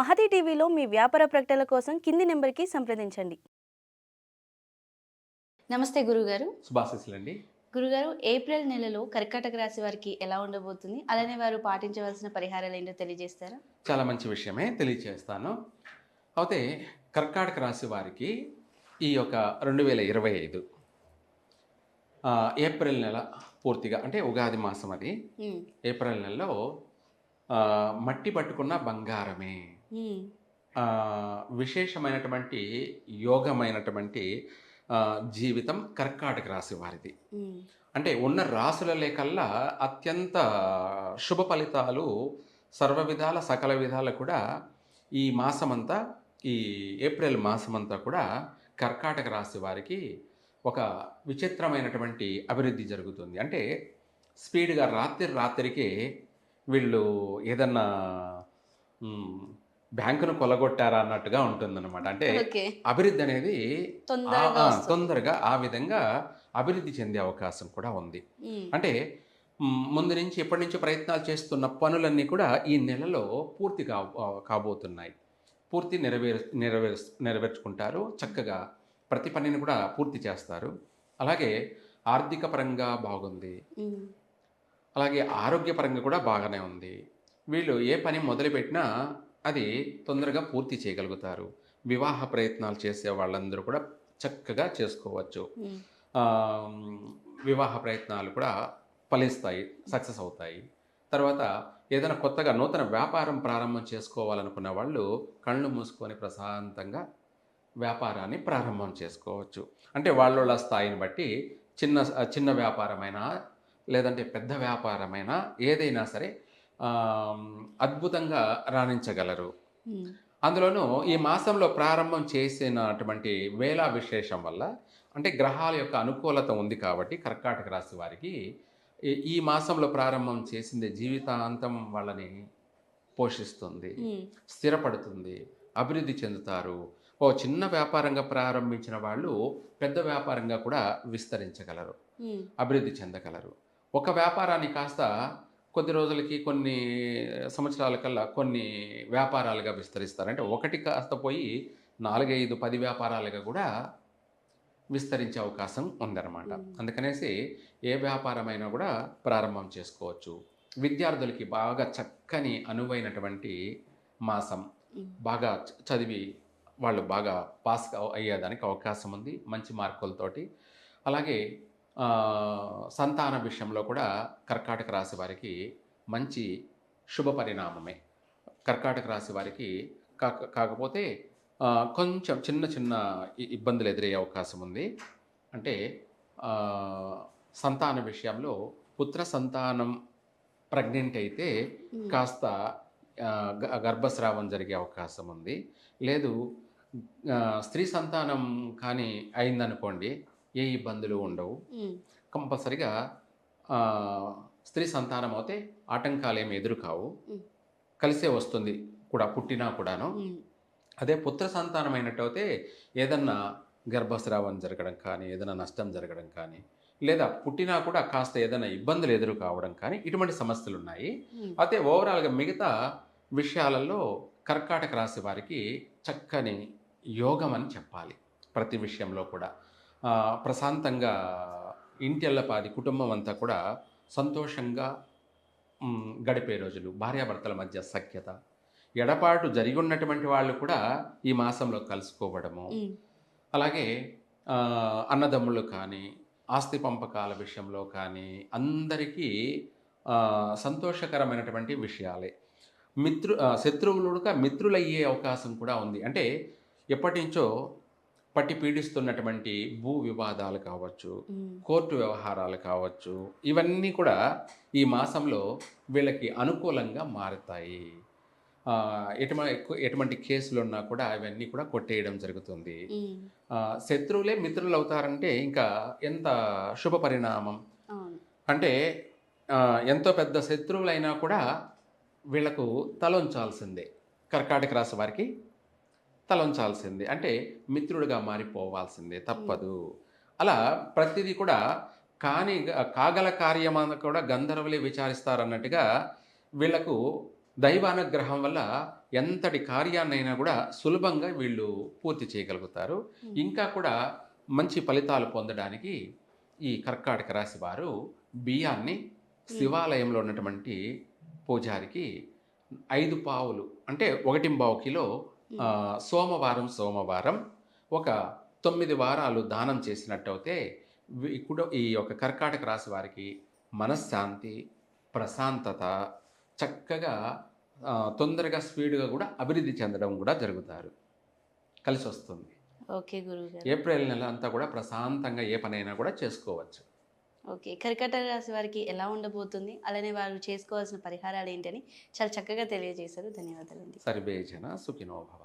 మహతి టీవీలో మీ వ్యాపార ప్రకటనల కోసం కింది నెంబర్కి సంప్రదించండి. నమస్తే గురుగారు. శుభాశీస్సులండి. గురుగారు ఏప్రిల్ నెలలో కర్కాటక రాశి వారికి ఎలా ఉండబోతుంది? అలానే వారు పాటించవలసిన పరిహారాలు ఏంటో తెలియజేస్తారా? చాలా మంచి విషయమే తెలియచేస్తాను. అయితే కర్కాటక రాశి వారికి ఈ యొక్క రెండు వేల ఇరవై ఐదు ఏప్రిల్ నెల పూర్తిగా అంటే ఉగాది మాసం అది. ఏప్రిల్ నెలలో ఆ, మట్టి పట్టుకున్న బంగారమే. విశేషమైనటువంటి యోగమైనటువంటి జీవితం కర్కాటక రాశి వారిది. అంటే ఉన్న రాసుల లేకల్లా అత్యంత శుభ ఫలితాలు సర్వ విధాల సకల విధాల కూడా ఈ మాసమంతా ఈ ఏప్రిల్ మాసమంతా కూడా కర్కాటక రాశి వారికి ఒక విచిత్రమైనటువంటి అభివృద్ధి జరుగుతుంది. అంటే స్పీడ్గా రాత్రి రాత్రికి వీళ్ళు ఏదన్నా బ్యాంకును కొలగొట్టారా అన్నట్టుగా ఉంటుందన్నమాట. అంటే అభివృద్ధి అనేది తొందరగా ఆ, విధంగా అభివృద్ధి చెందే అవకాశం కూడా ఉంది. అంటే ముందు నుంచి ఎప్పటి నుంచి ప్రయత్నాలు చేస్తున్న పనులన్నీ కూడా ఈ నెలలో పూర్తి కా కాబోతున్నాయి. పూర్తి నెరవేరు నెరవేరు నెరవేర్చుకుంటారు. చక్కగా ప్రతి పనిని కూడా పూర్తి చేస్తారు. అలాగే ఆర్థిక పరంగా బాగుంది. అలాగే ఆరోగ్యపరంగా కూడా బాగానే ఉంది. వీళ్ళు ఏ పని మొదలుపెట్టినా అది తొందరగా పూర్తి చేయగలుగుతారు. వివాహ ప్రయత్నాలు చేసే వాళ్ళందరూ కూడా చక్కగా చేసుకోవచ్చు. వివాహ ప్రయత్నాలు కూడా ఫలిస్తాయి సక్సెస్ అవుతాయి. తర్వాత ఏదైనా కొత్తగా నూతన వ్యాపారం ప్రారంభం చేసుకోవాలనుకున్న వాళ్ళు కళ్ళు మూసుకొని ప్రశాంతంగా వ్యాపారాన్ని ప్రారంభం చేసుకోవచ్చు. అంటే వాళ్ళ స్థాయిని బట్టి చిన్న చిన్న వ్యాపారమైనా లేదంటే పెద్ద వ్యాపారమైనా ఏదైనా సరే అద్భుతంగా రాణించగలరు. అందులోనూ ఈ మాసంలో ప్రారంభం చేసినటువంటి వేళా విశేషం వల్ల అంటే గ్రహాల యొక్క అనుకూలత ఉంది కాబట్టి కర్కాటక రాశి వారికి ఈ- మాసంలో ప్రారంభం చేసింది జీవితాంతం వాళ్ళని పోషిస్తుంది స్థిరపడుతుంది అభివృద్ధి చెందుతారు. ఓ చిన్న వ్యాపారంగా ప్రారంభించిన వాళ్ళు పెద్ద వ్యాపారంగా కూడా విస్తరించగలరు అభివృద్ధి చెందగలరు. ఒక వ్యాపారాన్ని కాస్త కొద్ది రోజులకి కొన్ని సంవత్సరాల కల్లా కొన్ని వ్యాపారాలుగా విస్తరిస్తారు. అంటే ఒకటి కాస్త పోయి నాలుగైదు పది వ్యాపారాలుగా కూడా విస్తరించే అవకాశం ఉందన్నమాట. అందుకనేసి ఏ వ్యాపారమైనా కూడా ప్రారంభం చేసుకోవచ్చు. విద్యార్థులకి బాగా చక్కని అనువైనటువంటి మాసం. బాగా చదివి వాళ్ళు బాగా పాస్ అయ్యేదానికి అవకాశం ఉంది. మంచి మార్కులతోటి. అలాగే సంతాన విషయంలో కూడా కర్కాటక రాశి వారికి మంచి శుభ పరిణామమే. కర్కాటక రాశి వారికి కాక కాకపోతే కొంచెం చిన్న చిన్న ఇబ్బందులు ఎదురయ్యే అవకాశం ఉంది. అంటే సంతాన విషయంలో పుత్ర సంతానం ప్రెగ్నెంట్ అయితే కాస్త గర్భస్రావం జరిగే అవకాశం ఉంది. లేదు స్త్రీ సంతానం కానీ అయిందనుకోండి ఏ ఇబ్బందులు ఉండవు. కంపల్సరిగా స్త్రీ సంతానం అయితే ఆటంకాలు ఏమి ఎదురు కావు. కలిసే వస్తుంది కూడా పుట్టినా కూడాను. అదే పుత్ర సంతానం అయినట్టయితే ఏదన్నా గర్భస్రావం జరగడం కానీ ఏదైనా నష్టం జరగడం కానీ లేదా పుట్టినా కూడా కాస్త ఏదైనా ఇబ్బందులు ఎదురు కావడం కానీ ఇటువంటి సమస్యలు ఉన్నాయి. అయితే ఓవరాల్గా మిగతా విషయాలలో కర్కాటక రాశి వారికి చక్కని యోగం అని చెప్పాలి. ప్రతి విషయంలో కూడా. ప్రశాంతంగా ఇంటిల్లపాది కుటుంబం అంతా కూడా సంతోషంగా గడిపే రోజులు. భార్యాభర్తల మధ్య సఖ్యత. ఎడపాటు జరిగి ఉన్నటువంటి వాళ్ళు కూడా ఈ మాసంలో కలుసుకోవడము. అలాగే అన్నదమ్ములు కానీ ఆస్తి పంపకాల విషయంలో కానీ అందరికీ సంతోషకరమైనటువంటి విషయాలే. మిత్రు శత్రువులుగా మిత్రులయ్యే అవకాశం కూడా ఉంది. అంటే ఎప్పటి నుంచో పట్టి పీడిస్తున్నటువంటి భూ వివాదాలు కావచ్చు కోర్టు వ్యవహారాలు కావచ్చు ఇవన్నీ కూడా ఈ మాసంలో వీళ్ళకి అనుకూలంగా మారుతాయి. ఎటుమ ఎటువంటి కేసులు ఉన్నా కూడా అవన్నీ కూడా కొట్టేయడం జరుగుతుంది. శత్రువులే మిత్రులు అవుతారంటే ఇంకా ఎంత శుభ పరిణామం. అంటే ఎంతో పెద్ద శత్రువులైనా కూడా వీళ్ళకు తలొంచాల్సిందే. కర్కాటక రాశి వారికి తలొంచాల్సిందే. అంటే మిత్రుడిగా మారిపోవాల్సిందే తప్పదు. అలా ప్రతిదీ కూడా కాని కాగల కార్యమని కూడా గంధర్వులే విచారిస్తారన్నట్టుగా వీళ్ళకు దైవానుగ్రహం వల్ల ఎంతటి కార్యాన్నైనా కూడా సులభంగా వీళ్ళు పూర్తి చేయగలుగుతారు. ఇంకా కూడా మంచి ఫలితాలు పొందడానికి ఈ కర్కాటక రాశి వారు బియ్యాన్ని శివాలయంలో ఉన్నటువంటి పూజారికి ఐదు పావులు అంటే ఒకటి పావు కిలో సోమవారం సోమవారం ఒక తొమ్మిది వారాలు దానం చేసినట్టయితే ఇప్పుడు ఈ యొక్క కర్కాటక రాశి వారికి మనశ్శాంతి ప్రశాంతత చక్కగా తొందరగా స్పీడ్గా కూడా అభివృద్ధి చెందడం కూడా జరుగుతారు. కలిసి వస్తుంది ఓకే గురువు గారు. ఏప్రిల్ నెల అంతా కూడా ప్రశాంతంగా ఏ పనైనా కూడా చేసుకోవచ్చు. ఓకే. కర్కట రాశి వారికి ఎలా ఉండబోతుంది? అలానే వారు చేసుకోవాల్సిన పరిహారాలు ఏంటని చాలా చక్కగా తెలియజేశారు. ధన్యవాదాలండి. సర్వేజన సుఖినోభవ